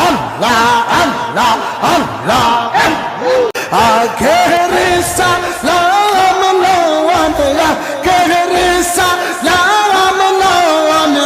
আল্লাহ আল্লাহ আল্লাহ আল্লাহ আখেরি সালাম লওয়ান আখেরি সালাম লওয়ান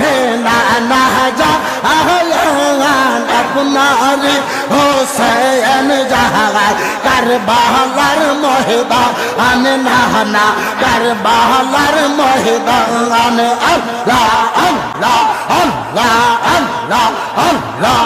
হে না না যা আহলান আপনার হোসেন জাহাগার কারবালার ময়দান না না কারবালার ময়দান আল্লাহ আল্লাহ আল্লাহ আল্লাহ আল্লাহ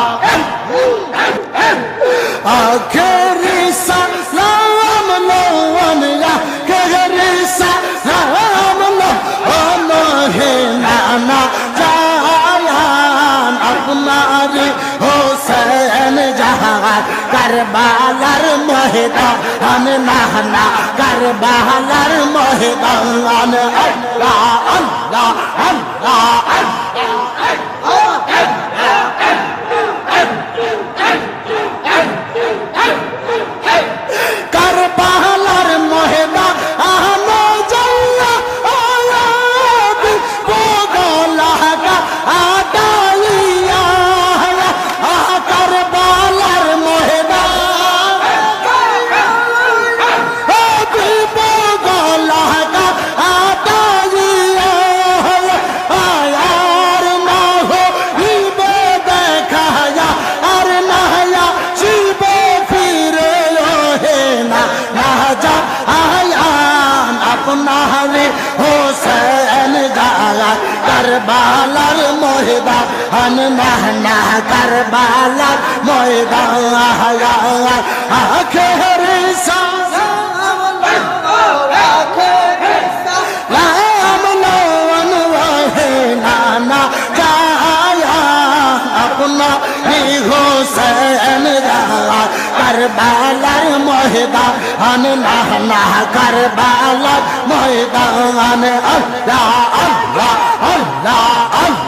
আখেরি সালাম লওয়ান আখেরি সালাম লওয়ান হে নানা জায়ান আপনার হোসেন জাহার কারবালার ময়দান নানা কারবালার ময়দান আল্লাহ আল্লাহ আল্লাহ কারবালার ময়দা আন না না কারবালার ময়দা আখেরে লাম লওয়ান ওহে নানা জায়া আপনা হোসেন কারবালার ময়দান না না কারবালার ময়দান আল্লাহ আল্লাহ আল্লাহ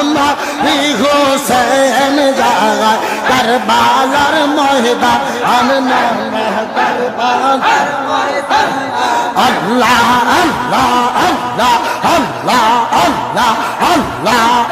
গায়ান আপনা হি হোসেন জাগায় কারবালার ময়দান আন নানা কারবালার আল্লাহ আল্লাহ আল্লাহ আল্লাহ আল্লাহ আল্লাহ আল্লাহ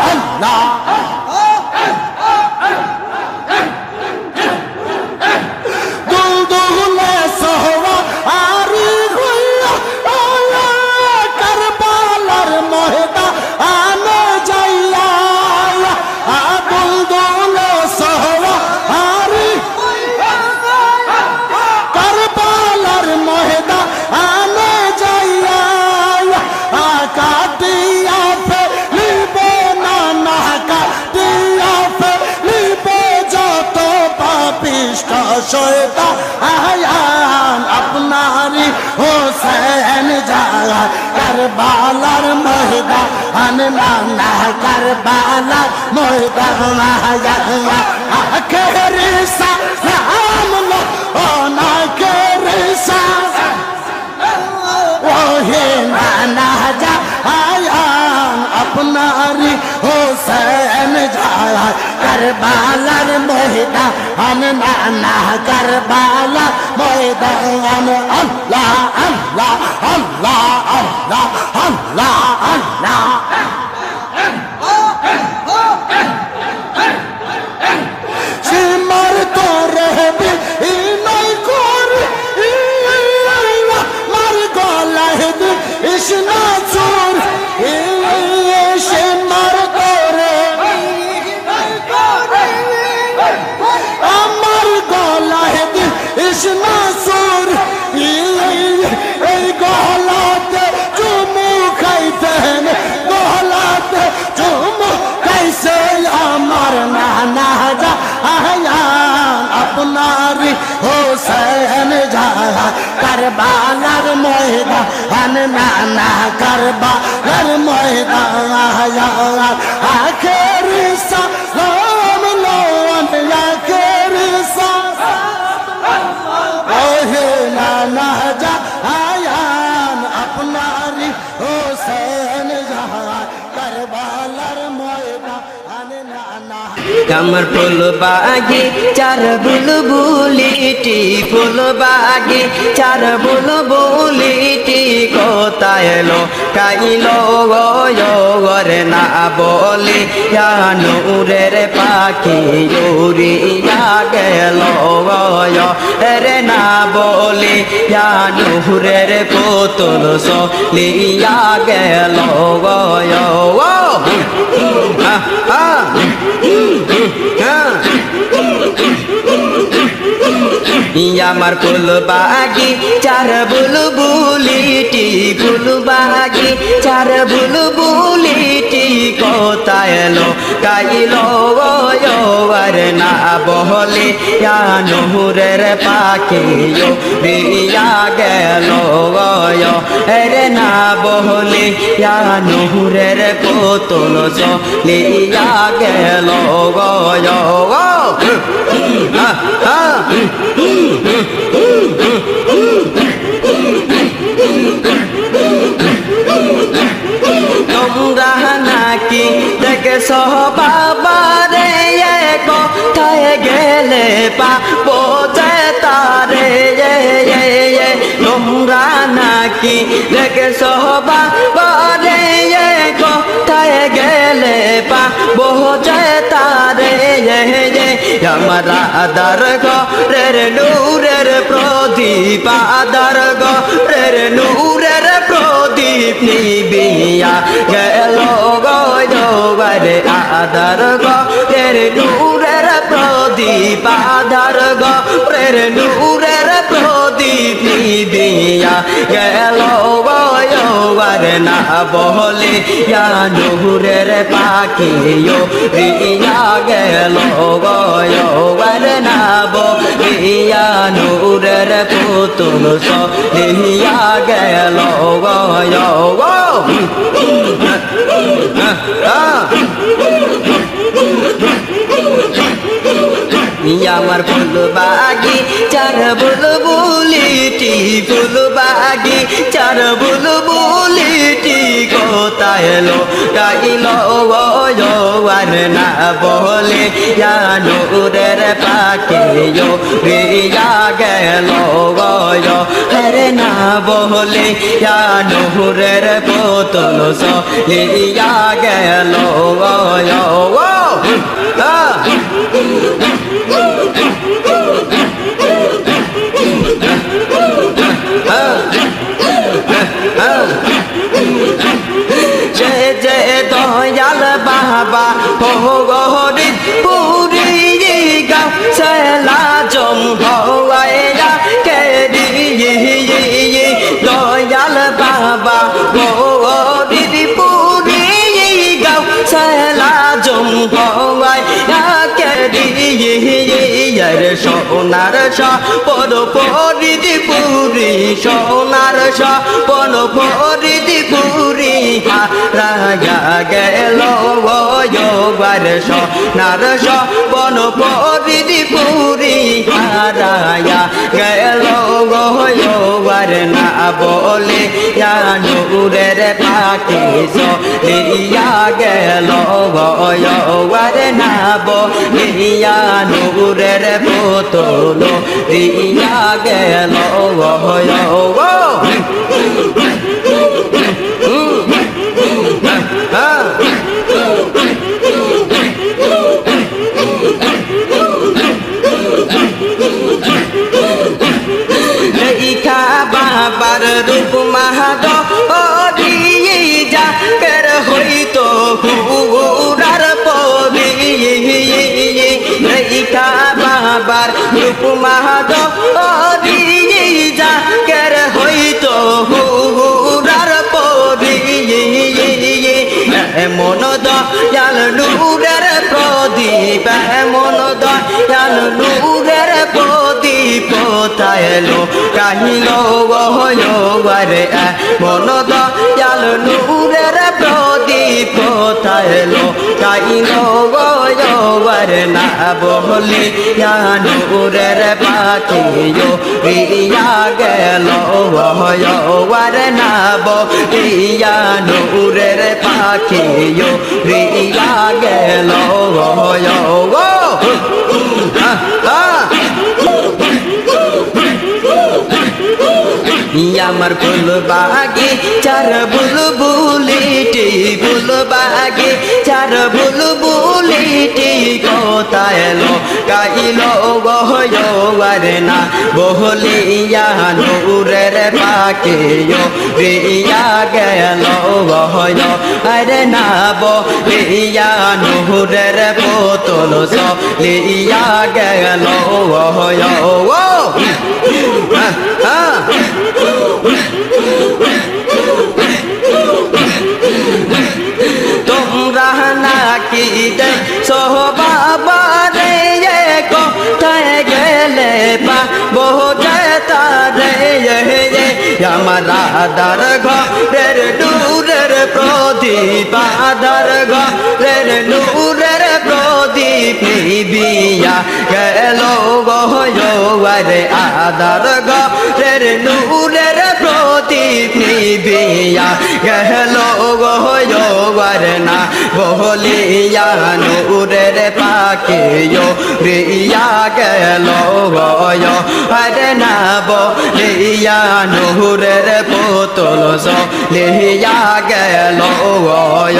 শয়তা আয়ান আপনারি হোসেন জাগা কারবালার ময়দা আন নানা কারবালার আখেরি সালাম লো না আপনারি হোসেন যায় কারবালার ময়দা আন নানা কারবালা ময়দান। আল্লাহ আল্লাহ আল্লাহ আল্লাহ আল্লাহ আল্লাহ। কারবালার ময়দান নানা কারবালার ময়দান কামর ফুল বাগি, চার বুলবুলিটি ফুল বাগি, চার বুলবুলিটি কোথায় এলো? কাইলো গরে না বলি নূরের পাখি উড়িয়া গেল রে না বলি নূরের পুতুল সলিয়া গেল গয় আহ আহ। আমার ফুল বাগি চার বুলবুলিটি ফুল বাগি চার বুলবুলিটি এলো কাইলো আর না বহলে নহরের পাখি রিয়া গেল রে না বহলে নহরের পুতুল লিয়া গেল গয় দেখেছ বাবারে কোথায় গেলে পাবো যে তারে আমার আদার গরের নূরের প্রদীপ আদার গরের নূরের প্রদীপ নিবিয়া গেল গরে আদার গরের নূরের প্রদীপ আদার গরের নূরের প্রদীপ নিবিয়া গেল গরে না বহলে নূরের পাখি রিয়া গেল গরে না বলিয়া নূরের পুতুল সলিয়া গেল গয় আমার ফুল বাগি চার বুল বুলিটি ফুল বাগি চার বুল বুলিটি কোথায় এলো গাইল আর না বলে? নূরের পাখি রিয়া গেল হরে না বলে? নূরের পোতল সলিয়া গেল গয় আহ সোনার পর পরিদি পুরি সোনার পর পরিদি পুরি রাজা গেল সোনার বন পরিদি পুরি হারায়া গেল গয়বার না বলে নূরের পাখি সলিয়া গেল গয়বার না বলিয়া নূরের পুতুল দিয়া গেল গয় রূপ মাহাদ যা কের হইতো হুরার পবি বাবার রূপ মাহাদ কোথায় এলো কাহিল গহরে এমন দয়াল নূরের প্রদীপ কোথায় এলো কাহিল গহরে না বহলি নূরের পাখিও, রিয়া গেল গহরে না বলিয়া নূরের পাখিও, রিয়া গেল গো আমার ফুল বাগে চার বুল বুলিটি ফুল বাগে চার বুল বুলিটি কথা এলো কাইল গহর না বহলিয়া নূরের পাকে রিয়া গেল গহয় আরে না বলিয়া নূরের বোতল লিয়া গেল গহয় ও হ্যাঁ। তোমরা নাকি দে সোহবাবারে কোথায় গেলে পা বোঝে তারে আমার আদার ঘরের নূরের প্রদীপ আদার ঘরের নূরের প্রদীপ নিবিয়া গেল গহরে আদার ঘরের নূরের নিবিয়া গেল গহরে না বহলিয়া নূরের পাকে রিয়া গেল গয় আরে না বলিয়া নূরের পোতল লিয়া গেল গয়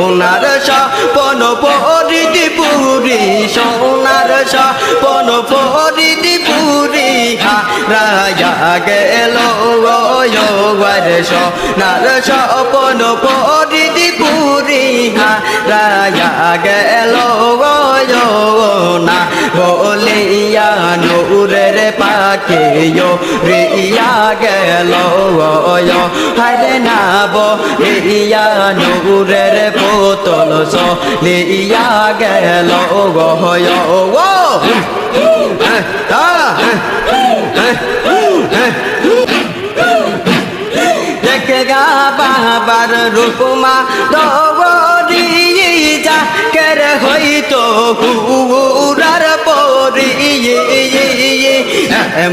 সোনার সপন পরিদি পুরি, সোনার সপন পরিদি পুরি রাজা গেল গরে সোনার সপন পরিদি পুরি রাজা গেল না, বলিয়া নূরের পাকে রিয়া গেল হরে না বলিয়া নূরের পোতল লিয়া গেল গহয় দেখে গা বাবার রূপমা দবরি যা কের হইতো হুরার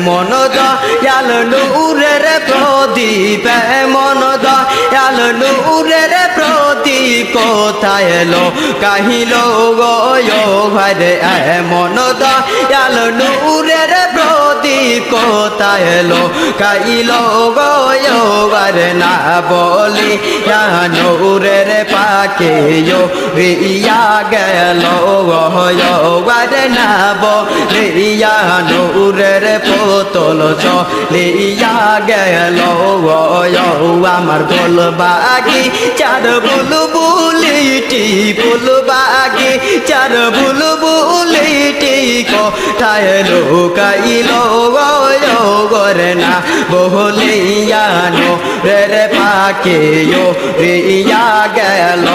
মন দয়াল নূরের প্রদীপ, এমন দয়াল নূরের প্রদীপ কোথায় এলো? কাহিল গয় ঘরে, এমন দয়াল নূরের প্রদীপ। কোথায় কাইল গয় ঘরে না বলি নূরের পাকে রিয়া গেল গয় ঘরে না বলিয়া নূরের পোতল লিয়া গেল আমার বল বাগি চার বুল বুলিটি আর বুলবুলিটি কোঠায় লুকাইল গরনা বহুলিয়ানো রে পাকেও রিয়া গেল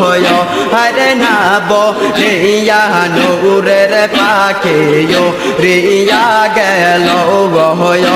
হয় হরে না বলিয়ানো রে পাকেও রিয়া গেল হয়